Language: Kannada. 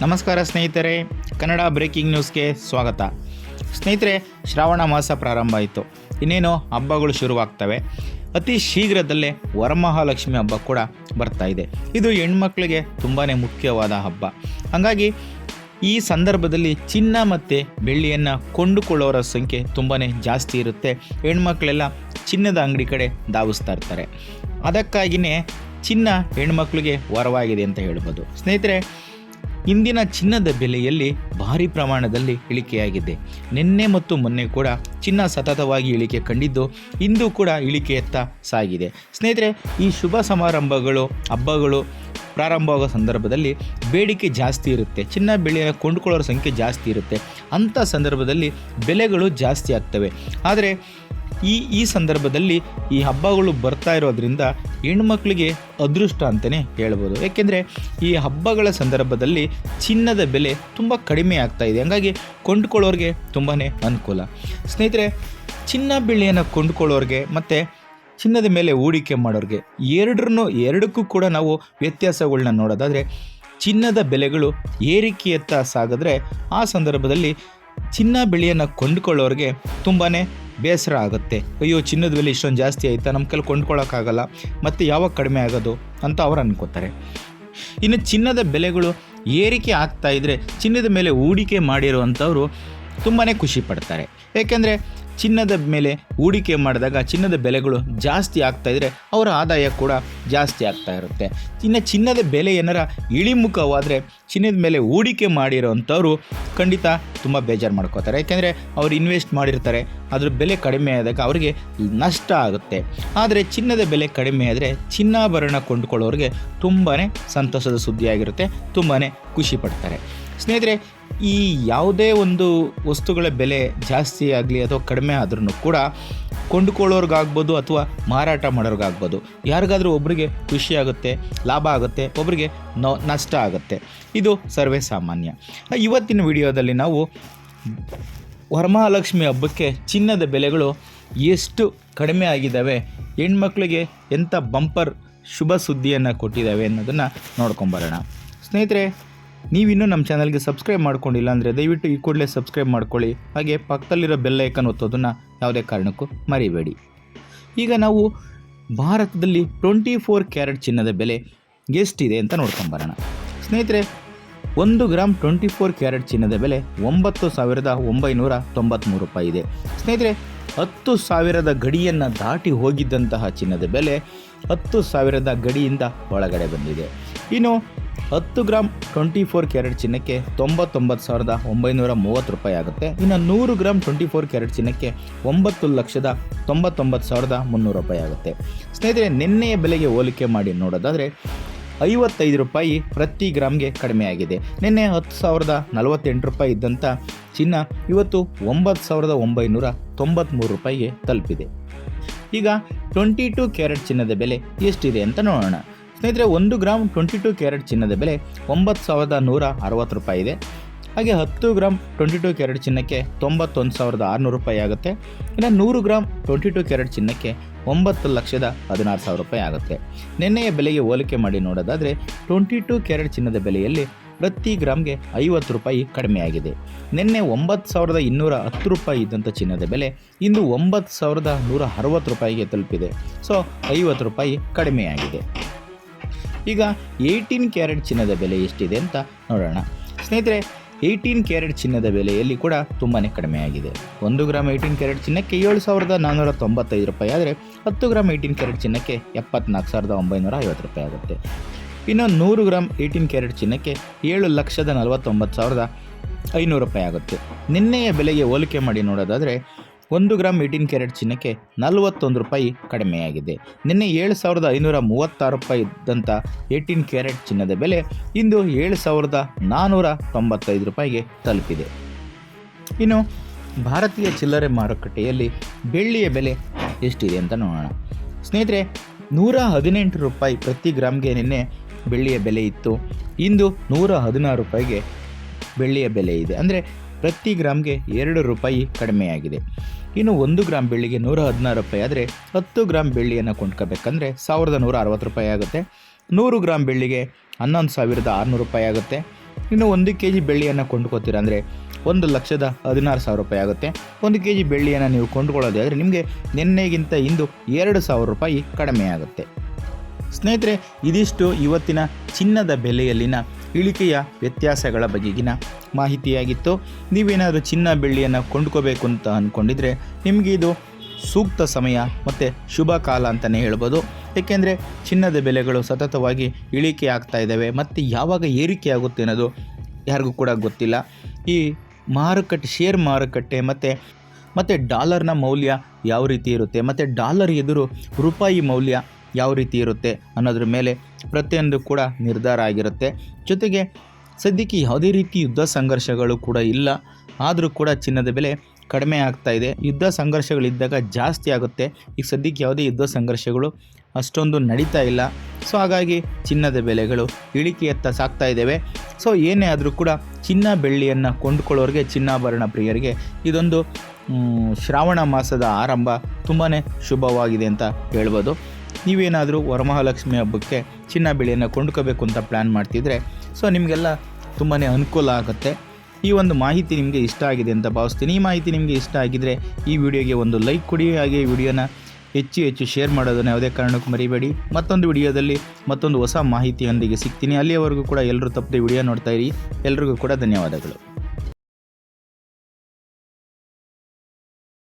ನಮಸ್ಕಾರ ಸ್ನೇಹಿತರೆ, ಕನ್ನಡ ಬ್ರೇಕಿಂಗ್ ನ್ಯೂಸ್ಗೆ ಸ್ವಾಗತ. ಸ್ನೇಹಿತರೆ, ಶ್ರಾವಣ ಮಾಸ ಪ್ರಾರಂಭ ಆಯಿತು. ಇನ್ನೇನು ಹಬ್ಬಗಳು ಶುರುವಾಗ್ತವೆ. ಅತಿ ಶೀಘ್ರದಲ್ಲೇ ವರಮಹಾಲಕ್ಷ್ಮಿ ಹಬ್ಬ ಕೂಡ ಬರ್ತಾ ಇದೆ. ಇದು ಹೆಣ್ಮಕ್ಳಿಗೆ ತುಂಬಾ ಮುಖ್ಯವಾದ ಹಬ್ಬ. ಹಾಗಾಗಿ ಈ ಸಂದರ್ಭದಲ್ಲಿ ಚಿನ್ನ ಮತ್ತು ಬೆಳ್ಳಿಯನ್ನು ಕೊಂಡುಕೊಳ್ಳೋರ ಸಂಖ್ಯೆ ತುಂಬಾ ಜಾಸ್ತಿ ಇರುತ್ತೆ. ಹೆಣ್ಮಕ್ಳೆಲ್ಲ ಚಿನ್ನದ ಅಂಗಡಿ ಕಡೆ ಧಾವಿಸ್ತಾ ಇರ್ತಾರೆ. ಅದಕ್ಕಾಗಿಯೇ ಚಿನ್ನ ಹೆಣ್ಮಕ್ಳಿಗೆ ವರವಾಗಿದೆ ಅಂತ ಹೇಳ್ಬೋದು. ಸ್ನೇಹಿತರೆ ಇಂದಿನ ಚಿನ್ನದ ಬೆಲೆಯಲ್ಲಿ ಭಾರಿ ಪ್ರಮಾಣದಲ್ಲಿ ಇಳಿಕೆಯಾಗಿದೆ. ನಿನ್ನೆ ಮತ್ತು ಮೊನ್ನೆ ಕೂಡ ಚಿನ್ನ ಸತತವಾಗಿ ಇಳಿಕೆ ಕಂಡಿದ್ದು ಇಂದು ಕೂಡ ಇಳಿಕೆಯತ್ತ ಸಾಗಿದೆ. ಸ್ನೇಹಿತರೆ, ಈ ಶುಭ ಸಮಾರಂಭಗಳು, ಹಬ್ಬಗಳು ಪ್ರಾರಂಭವಾಗೋ ಸಂದರ್ಭದಲ್ಲಿ ಬೇಡಿಕೆ ಜಾಸ್ತಿ ಇರುತ್ತೆ. ಚಿನ್ನ ಬೆಳೆಯನ್ನು ಕೊಂಡುಕೊಳ್ಳೋರ ಸಂಖ್ಯೆ ಜಾಸ್ತಿ ಇರುತ್ತೆ. ಅಂಥ ಸಂದರ್ಭದಲ್ಲಿ ಬೆಲೆಗಳು ಜಾಸ್ತಿ ಆಗ್ತವೆ. ಆದರೆ ಈ ಈ ಸಂದರ್ಭದಲ್ಲಿ ಈ ಹಬ್ಬಗಳು ಬರ್ತಾ ಇರೋದ್ರಿಂದ ಹೆಣ್ಮಕ್ಳಿಗೆ ಅದೃಷ್ಟ ಅಂತಲೇ ಹೇಳ್ಬೋದು. ಏಕೆಂದರೆ ಈ ಹಬ್ಬಗಳ ಸಂದರ್ಭದಲ್ಲಿ ಚಿನ್ನದ ಬೆಲೆ ತುಂಬ ಕಡಿಮೆ ಆಗ್ತಾ ಇದೆ. ಹಂಗಾಗಿ ಕೊಂಡ್ಕೊಳ್ಳೋರಿಗೆ ತುಂಬಾ ಅನುಕೂಲ. ಸ್ನೇಹಿತರೆ, ಚಿನ್ನ ಬೆಳ್ಳಿಯನ್ನು ಕೊಂಡ್ಕೊಳ್ಳೋರಿಗೆ ಮತ್ತು ಚಿನ್ನದ ಮೇಲೆ ಹೂಡಿಕೆ ಮಾಡೋರಿಗೆ ಎರಡರನ್ನು ಎರಡಕ್ಕೂ ಕೂಡ ನಾವು ವ್ಯತ್ಯಾಸಗಳನ್ನ ನೋಡೋದಾದರೆ ಚಿನ್ನದ ಬೆಲೆಗಳು ಏರಿಕೆಯತ್ತ ಸಾಗಿದ್ರೆ ಆ ಸಂದರ್ಭದಲ್ಲಿ ಚಿನ್ನ ಬೆಳೆಯನ್ನು ಕೊಂಡ್ಕೊಳ್ಳೋರಿಗೆ ತುಂಬಾ ಬೇಸರ ಆಗುತ್ತೆ. ಅಯ್ಯೋ ಚಿನ್ನದ ಬೆಲೆ ಇಷ್ಟೊಂದು ಜಾಸ್ತಿ ಆಯಿತಾ? ನಮ್ಮ ಕೈಲಿ ಕೊಂಡ್ಕೊಳ್ಳೋಕ್ಕಾಗಲ್ಲ ಮತ್ತು ಯಾವಾಗ ಕಡಿಮೆ ಆಗೋದು? ಅಂತ ಅವ್ರು ಅನ್ಕೋತಾರೆ. ಇನ್ನು ಚಿನ್ನದ ಬೆಲೆಗಳು ಏರಿಕೆ ಆಗ್ತಾ ಇದ್ದರೆ ಚಿನ್ನದ ಮೇಲೆ ಹೂಡಿಕೆ ಮಾಡಿರುವಂಥವ್ರು ತುಂಬಾ ಖುಷಿ ಪಡ್ತಾರೆ. ಏಕೆಂದರೆ ಚಿನ್ನದ ಮೇಲೆ ಹೂಡಿಕೆ ಮಾಡಿದಾಗ ಚಿನ್ನದ ಬೆಲೆಗಳು ಜಾಸ್ತಿ ಆಗ್ತಾ ಇದ್ದರೆ ಅವರ ಆದಾಯ ಕೂಡ ಜಾಸ್ತಿ ಆಗ್ತಾ ಇರುತ್ತೆ. ಇನ್ನು ಚಿನ್ನದ ಬೆಲೆ ಏನಾರ ಇಳಿಮುಖವಾದರೆ ಚಿನ್ನದ ಮೇಲೆ ಹೂಡಿಕೆ ಮಾಡಿರೋವಂಥವ್ರು ಖಂಡಿತ ತುಂಬ ಬೇಜಾರು ಮಾಡ್ಕೋತಾರೆ. ಯಾಕೆಂದರೆ ಅವ್ರು ಇನ್ವೆಸ್ಟ್ ಮಾಡಿರ್ತಾರೆ, ಅದ್ರ ಬೆಲೆ ಕಡಿಮೆ ಆದಾಗ ಅವರಿಗೆ ನಷ್ಟ ಆಗುತ್ತೆ. ಆದರೆ ಚಿನ್ನದ ಬೆಲೆ ಕಡಿಮೆ ಆದರೆ ಚಿನ್ನಾಭರಣ ಕೊಂಡುಕೊಳ್ಳೋರಿಗೆ ತುಂಬಾ ಸಂತಸದ ಸುದ್ದಿಯಾಗಿರುತ್ತೆ ತುಂಬಾ ಖುಷಿ ಪಡ್ತಾರೆ. ಸ್ನೇಹಿತರೆ ಈ ಯಾವುದೇ ಒಂದು ವಸ್ತುಗಳ ಬೆಲೆ ಜಾಸ್ತಿ ಆಗಲಿ ಅಥವಾ ಕಡಿಮೆ ಆದ್ರೂ ಕೂಡ ಕೊಂಡುಕೊಳ್ಳೋರ್ಗಾಗ್ಬೋದು ಅಥವಾ ಮಾರಾಟ ಮಾಡೋರ್ಗಾಗ್ಬೋದು. ಯಾರಿಗಾದರೂ ಒಬ್ಬರಿಗೆ ಖುಷಿ ಆಗುತ್ತೆ, ಲಾಭ ಆಗುತ್ತೆ ಒಬ್ಬರಿಗೆ ನೋ, ನಷ್ಟ ಆಗುತ್ತೆ. ಇದು ಸರ್ವೇ ಸಾಮಾನ್ಯ. ಇವತ್ತಿನ ವಿಡಿಯೋದಲ್ಲಿ ನಾವು ವರಮಹಾಲಕ್ಷ್ಮಿ ಹಬ್ಬಕ್ಕೆ ಚಿನ್ನದ ಬೆಲೆಗಳು ಎಷ್ಟು ಕಡಿಮೆ ಆಗಿದ್ದಾವೆ, ಹೆಣ್ಮಕ್ಳಿಗೆ ಎಂಥ ಬಂಪರ್ ಶುಭ ಸುದ್ದಿಯನ್ನು ಕೊಟ್ಟಿದ್ದಾವೆ ಅನ್ನೋದನ್ನು ನೋಡ್ಕೊಂಬರೋಣ. ಸ್ನೇಹಿತರೆ ನೀವಿನ್ನೂ ನಮ್ಮ ಚಾನಲ್ಗೆ ಸಬ್ಸ್ಕ್ರೈಬ್ ಮಾಡ್ಕೊಂಡಿಲ್ಲ ಅಂದರೆ ದಯವಿಟ್ಟು ಈ ಕೂಡಲೇ ಸಬ್ಸ್ಕ್ರೈಬ್ ಮಾಡ್ಕೊಳ್ಳಿ. ಹಾಗೆ ಪಕ್ಕದಲ್ಲಿರೋ ಬೆಲ್ ಐಕನ್ ಒತ್ತೋದನ್ನು ಯಾವುದೇ ಕಾರಣಕ್ಕೂ ಮರಿಬೇಡಿ. ಈಗ ನಾವು ಭಾರತದಲ್ಲಿ ಟ್ವೆಂಟಿ ಫೋರ್ ಕ್ಯಾರೆಟ್ ಚಿನ್ನದ ಬೆಲೆ ಎಷ್ಟಿದೆ ಅಂತ ನೋಡ್ಕೊಂಬರೋಣ ಸ್ನೇಹಿತರೆ, ಒಂದು ಗ್ರಾಮ್ ಟ್ವೆಂಟಿ ಫೋರ್ ಕ್ಯಾರೆಟ್ ಚಿನ್ನದ ಬೆಲೆ ಒಂಬತ್ತು ಸಾವಿರದ ಒಂಬೈನೂರ ತೊಂಬತ್ತ್ಮೂರು ರೂಪಾಯಿ ಇದೆ. ಸ್ನೇಹಿತರೆ, ಹತ್ತು ಸಾವಿರದ ಗಡಿಯನ್ನು ದಾಟಿ ಹೋಗಿದ್ದಂತಹ ಚಿನ್ನದ ಬೆಲೆ ಹತ್ತು ಸಾವಿರದ ಗಡಿಯಿಂದ ಒಳಗಡೆ ಬಂದಿದೆ. ಇನ್ನು ಹತ್ತು ಗ್ರಾಮ್ ಟ್ವೆಂಟಿ ಫೋರ್ ಕ್ಯಾರೆಟ್ ಚಿನ್ನಕ್ಕೆ ತೊಂಬತ್ತೊಂಬತ್ತು ಸಾವಿರದ ಒಂಬೈನೂರ ಮೂವತ್ತು ರೂಪಾಯಿ ಆಗುತ್ತೆ. ಇನ್ನು ನೂರು ಗ್ರಾಮ್ ಟ್ವೆಂಟಿ ಫೋರ್ ಕ್ಯಾರೆಟ್ ಚಿನ್ನಕ್ಕೆ ಒಂಬತ್ತು ಲಕ್ಷದ ತೊಂಬತ್ತೊಂಬತ್ತು ಸಾವಿರದ ಮುನ್ನೂರು ರೂಪಾಯಿ ಆಗುತ್ತೆ. ಸ್ನೇಹಿತರೆ, ನಿನ್ನೆಯ ಬೆಲೆಗೆ ಹೋಲಿಕೆ ಮಾಡಿ ನೋಡೋದಾದರೆ ಐವತ್ತೈದು ರೂಪಾಯಿ ಪ್ರತಿ ಗ್ರಾಮ್ಗೆ ಕಡಿಮೆ ಆಗಿದೆ. ನಿನ್ನೆ ಹತ್ತು ಸಾವಿರದ ನಲವತ್ತೆಂಟು ರೂಪಾಯಿ ಇದ್ದಂಥ ಚಿನ್ನ ಇವತ್ತು ಒಂಬತ್ತು ಸಾವಿರದ ಒಂಬೈನೂರ ತೊಂಬತ್ತ್ಮೂರು ರೂಪಾಯಿಗೆ ತಲುಪಿದೆ. ಈಗ ಟ್ವೆಂಟಿ ಟು ಕ್ಯಾರೆಟ್ ಚಿನ್ನದ ಬೆಲೆ ಎಷ್ಟಿದೆ ಅಂತ ನೋಡೋಣ. ಸ್ನೇಹಿತರೆ, ಒಂದು ಗ್ರಾಮ್ ಟ್ವೆಂಟಿ ಟು ಕ್ಯಾರೆಟ್ ಚಿನ್ನದ ಬೆಲೆ ಒಂಬತ್ತು ಸಾವಿರದ ನೂರ ಅರವತ್ತು ರೂಪಾಯಿ ಇದೆ. ಹಾಗೆ ಹತ್ತು ಗ್ರಾಮ್ ಟ್ವೆಂಟಿ ಟು ಕ್ಯಾರೆಟ್ ಚಿನ್ನಕ್ಕೆ ತೊಂಬತ್ತೊಂದು ಸಾವಿರದ ಆರುನೂರು ರೂಪಾಯಿ ಆಗುತ್ತೆ. ಇನ್ನು ನೂರು ಗ್ರಾಮ್ ಟ್ವೆಂಟಿ ಟು ಕ್ಯಾರೆಟ್ ಚಿನ್ನಕ್ಕೆ ಒಂಬತ್ತು ಲಕ್ಷದ ಹದಿನಾರು ಸಾವಿರ ರೂಪಾಯಿ ಆಗುತ್ತೆ. ನಿನ್ನೆಯ ಬೆಲೆಗೆ ಹೋಲಿಕೆ ಮಾಡಿ ನೋಡೋದಾದರೆ ಟ್ವೆಂಟಿ ಟು ಕ್ಯಾರೆಟ್ ಚಿನ್ನದ ಬೆಲೆಯಲ್ಲಿ ಪ್ರತಿ ಗ್ರಾಮ್ಗೆ ಐವತ್ತು ರೂಪಾಯಿ ಕಡಿಮೆಯಾಗಿದೆ ನಿನ್ನೆ ಒಂಬತ್ತು ಸಾವಿರದ ಇನ್ನೂರ ಹತ್ತು ರೂಪಾಯಿ ಇದ್ದಂಥ ಚಿನ್ನದ ಬೆಲೆ ಇಂದು ಒಂಬತ್ತು ಸಾವಿರದ ನೂರ ಅರವತ್ತು ರೂಪಾಯಿಗೆ ತಲುಪಿದೆ. ಸೊ, ಐವತ್ತು ರೂಪಾಯಿ ಕಡಿಮೆಯಾಗಿದೆ ಈಗ ಏಯ್ಟೀನ್ ಕ್ಯಾರೆಟ್ ಚಿನ್ನದ ಬೆಲೆ ಎಷ್ಟಿದೆ ಅಂತ ನೋಡೋಣ. ಸ್ನೇಹಿತರೆ, ಏಯ್ಟೀನ್ ಕ್ಯಾರೆಟ್ ಚಿನ್ನದ ಬೆಲೆಯಲ್ಲಿ ಕೂಡ ತುಂಬಾ ಕಡಿಮೆಯಾಗಿದೆ ಒಂದು ಗ್ರಾಮ್ ಏಯ್ಟೀನ್ ಕ್ಯಾರೆಟ್ ಚಿನ್ನಕ್ಕೆ ಏಳು ಸಾವಿರದ ನಾನ್ನೂರ ತೊಂಬತ್ತೈದು ರೂಪಾಯಿ ಆದರೆ ಹತ್ತು ಗ್ರಾಮ್ ಏಯ್ಟೀನ್ ಕ್ಯಾರೆಟ್ ಚಿನ್ನಕ್ಕೆ ಎಪ್ಪತ್ನಾಲ್ಕು ಸಾವಿರದ ಒಂಬೈನೂರ ಐವತ್ತು ರೂಪಾಯಿ ಆಗುತ್ತೆ. ಇನ್ನು ನೂರು ಗ್ರಾಮ್ ಏಯ್ಟೀನ್ ಕ್ಯಾರೆಟ್ ಚಿನ್ನಕ್ಕೆ ಏಳು ಲಕ್ಷದ ನಲವತ್ತೊಂಬತ್ತು ಸಾವಿರದ ಐನೂರು ರೂಪಾಯಿ ಆಗುತ್ತೆ. ನಿನ್ನೆಯ ಬೆಲೆಗೆ ಹೋಲಿಕೆ ಮಾಡಿ ನೋಡೋದಾದರೆ ಒಂದು ಗ್ರಾಮ್ ಏಯ್ಟೀನ್ ಕ್ಯಾರೆಟ್ ಚಿನ್ನಕ್ಕೆ ನಲವತ್ತೊಂದು ರೂಪಾಯಿ ಕಡಿಮೆಯಾಗಿದೆ. ನಿನ್ನೆ ಏಳು ಸಾವಿರದ ಐನೂರ ಮೂವತ್ತಾರು ರೂಪಾಯಿ ಇದ್ದಂಥ ಏಯ್ಟೀನ್ ಕ್ಯಾರೆಟ್ ಚಿನ್ನದ ಬೆಲೆ ಇಂದು ಏಳು ಸಾವಿರದ ನಾನ್ನೂರ ತೊಂಬತ್ತೈದು ರೂಪಾಯಿಗೆ ತಲುಪಿದೆ. ಇನ್ನು ಭಾರತೀಯ ಚಿಲ್ಲರೆ ಮಾರುಕಟ್ಟೆಯಲ್ಲಿ ಬೆಳ್ಳಿಯ ಬೆಲೆ ಎಷ್ಟಿದೆ ಅಂತ ನೋಡೋಣ. ಸ್ನೇಹಿತರೆ, ನೂರ ಹದಿನೆಂಟು ರೂಪಾಯಿ ಪ್ರತಿ ಗ್ರಾಮ್ಗೆ ನಿನ್ನೆ ಬೆಳ್ಳಿಯ ಬೆಲೆ ಇತ್ತು. ಇಂದು ನೂರ ಹದಿನಾರು ರೂಪಾಯಿಗೆ ಬೆಳ್ಳಿಯ ಬೆಲೆ ಇದೆ. ಅಂದರೆ ಪ್ರತಿ ಗ್ರಾಮ್ಗೆ ಎರಡು ರೂಪಾಯಿ ಕಡಿಮೆಯಾಗಿದೆ. ಇನ್ನು ಒಂದು ಗ್ರಾಮ್ ಬೆಳ್ಳಿಗೆ ನೂರ ಹದಿನಾರು ರೂಪಾಯಿ ಆದರೆ ಹತ್ತು ಗ್ರಾಮ್ ಬೆಳ್ಳಿಯನ್ನು ಕೊಂಡ್ಕೋಬೇಕಂದ್ರೆ ಸಾವಿರದ ನೂರ ಅರವತ್ತು ರೂಪಾಯಿ ಆಗುತ್ತೆ. ನೂರು ಗ್ರಾಮ್ ಬೆಳ್ಳಿಗೆ ಹನ್ನೊಂದು ಸಾವಿರದ ಆರುನೂರು ರೂಪಾಯಿ ಆಗುತ್ತೆ. ಇನ್ನು ಒಂದು ಕೆ ಜಿ ಬೆಳ್ಳಿಯನ್ನು ಕೊಂಡ್ಕೋತೀರ ಅಂದರೆ ಒಂದು ಲಕ್ಷದ ಹದಿನಾರು ಸಾವಿರ ರೂಪಾಯಿ ಆಗುತ್ತೆ. ಒಂದು ಕೆ ಜಿ ಬೆಳ್ಳಿಯನ್ನು ನೀವು ಕೊಂಡ್ಕೊಳ್ಳೋದೇ ಆದರೆ ನಿಮಗೆ ನಿನ್ನೆಗಿಂತ ಇಂದು ಎರಡು ಸಾವಿರ ರೂಪಾಯಿ ಕಡಿಮೆ ಆಗುತ್ತೆ ಸ್ನೇಹಿತರೆ, ಇದಿಷ್ಟು ಇವತ್ತಿನ ಚಿನ್ನದ ಬೆಲೆಯಲ್ಲಿನ ಇಳಿಕೆಯ ವ್ಯತ್ಯಾಸಗಳ ಬಗೆಗಿನ ಮಾಹಿತಿಯಾಗಿತ್ತು. ನೀವೇನಾದರೂ ಚಿನ್ನ ಬೆಳ್ಳಿಯನ್ನು ಕೊಂಡ್ಕೋಬೇಕು ಅಂತ ಅಂದ್ಕೊಂಡಿದ್ರೆ ನಿಮಗೆ ಇದು ಸೂಕ್ತ ಸಮಯ ಮತ್ತು ಶುಭ ಕಾಲ ಅಂತಲೇ ಹೇಳ್ಬೋದು. ಏಕೆಂದರೆ ಚಿನ್ನದ ಬೆಲೆಗಳು ಸತತವಾಗಿ ಇಳಿಕೆ ಆಗ್ತಾ ಇದ್ದಾವೆ ಮತ್ತು ಯಾವಾಗ ಏರಿಕೆ ಆಗುತ್ತೆ ಅನ್ನೋದು ಯಾರಿಗೂ ಕೂಡ ಗೊತ್ತಿಲ್ಲ. ಈ ಮಾರುಕಟ್ಟೆ ಶೇರ್ ಮಾರುಕಟ್ಟೆ ಮತ್ತು ಮತ್ತು ಡಾಲರ್ನ ಮೌಲ್ಯ ಯಾವ ರೀತಿ ಇರುತ್ತೆ, ಮತ್ತು ಡಾಲರ್ ಎದುರು ರೂಪಾಯಿ ಮೌಲ್ಯ ಯಾವ ರೀತಿ ಇರುತ್ತೆ ಅನ್ನೋದ್ರ ಮೇಲೆ ಪ್ರತಿಯೊಂದು ಕೂಡ ನಿರ್ಧಾರ ಆಗಿರುತ್ತೆ. ಜೊತೆಗೆ ಸದ್ಯಕ್ಕೆ ಯಾವುದೇ ರೀತಿ ಯುದ್ಧ ಸಂಘರ್ಷಗಳು ಕೂಡ ಇಲ್ಲ. ಆದರೂ ಕೂಡ ಚಿನ್ನದ ಬೆಲೆ ಕಡಿಮೆ ಆಗ್ತಾ ಇದೆ. ಯುದ್ಧ ಸಂಘರ್ಷಗಳಿದ್ದಾಗ ಜಾಸ್ತಿ ಆಗುತ್ತೆ. ಈಗ ಸದ್ಯಕ್ಕೆ ಯಾವುದೇ ಯುದ್ಧ ಸಂಘರ್ಷಗಳು ಅಷ್ಟೊಂದು ನಡೀತಾ ಇಲ್ಲ. ಸೊ ಹಾಗಾಗಿ ಚಿನ್ನದ ಬೆಲೆಗಳು ಇಳಿಕೆಯತ್ತ ಸಾಗ್ತಾ ಇದ್ದಾವೆ. ಸೊ ಏನೇ ಆದರೂ ಕೂಡ ಚಿನ್ನ ಬೆಳ್ಳಿಯನ್ನು ಕೊಂಡುಕೊಳ್ಳೋರಿಗೆ, ಚಿನ್ನಾಭರಣ ಪ್ರಿಯರಿಗೆ ಇದೊಂದು ಶ್ರಾವಣ ಮಾಸದ ಆರಂಭ ತುಂಬಾ ಶುಭವಾಗಿದೆ ಅಂತ ಹೇಳ್ಬೋದು. ನೀವೇನಾದರೂ ವರಮಹಾಲಕ್ಷ್ಮಿ ಹಬ್ಬಕ್ಕೆ ಚಿನ್ನ ಬೆಳೆಯನ್ನು ಕೊಂಡ್ಕೋಬೇಕು ಅಂತ ಪ್ಲ್ಯಾನ್ ಮಾಡ್ತಿದ್ರೆ ಸೊ ನಿಮಗೆಲ್ಲ ತುಂಬಾ ಅನುಕೂಲ ಆಗುತ್ತೆ. ಈ ಒಂದು ಮಾಹಿತಿ ನಿಮಗೆ ಇಷ್ಟ ಆಗಿದೆ ಅಂತ ಭಾವಿಸ್ತೀನಿ. ಈ ಮಾಹಿತಿ ನಿಮಗೆ ಇಷ್ಟ ಆಗಿದ್ದರೆ ಈ ವಿಡಿಯೋಗೆ ಒಂದು ಲೈಕ್ ಕೊಡಿ, ಹಾಗೆ ಈ ವಿಡಿಯೋನ ಹೆಚ್ಚು ಹೆಚ್ಚು ಶೇರ್ ಮಾಡೋದನ್ನು ಯಾವುದೇ ಕಾರಣಕ್ಕೂ ಮರಿಬೇಡಿ. ಮತ್ತೊಂದು ವಿಡಿಯೋದಲ್ಲಿ ಮತ್ತೊಂದು ಹೊಸ ಮಾಹಿತಿಯೊಂದಿಗೆ ಸಿಗ್ತೀನಿ. ಅಲ್ಲಿಯವರೆಗೂ ಕೂಡ ಎಲ್ಲರೂ ತಪ್ಪದೆ ವಿಡಿಯೋ ನೋಡ್ತಾ ಇರಿ. ಎಲ್ರಿಗೂ ಕೂಡ ಧನ್ಯವಾದಗಳು.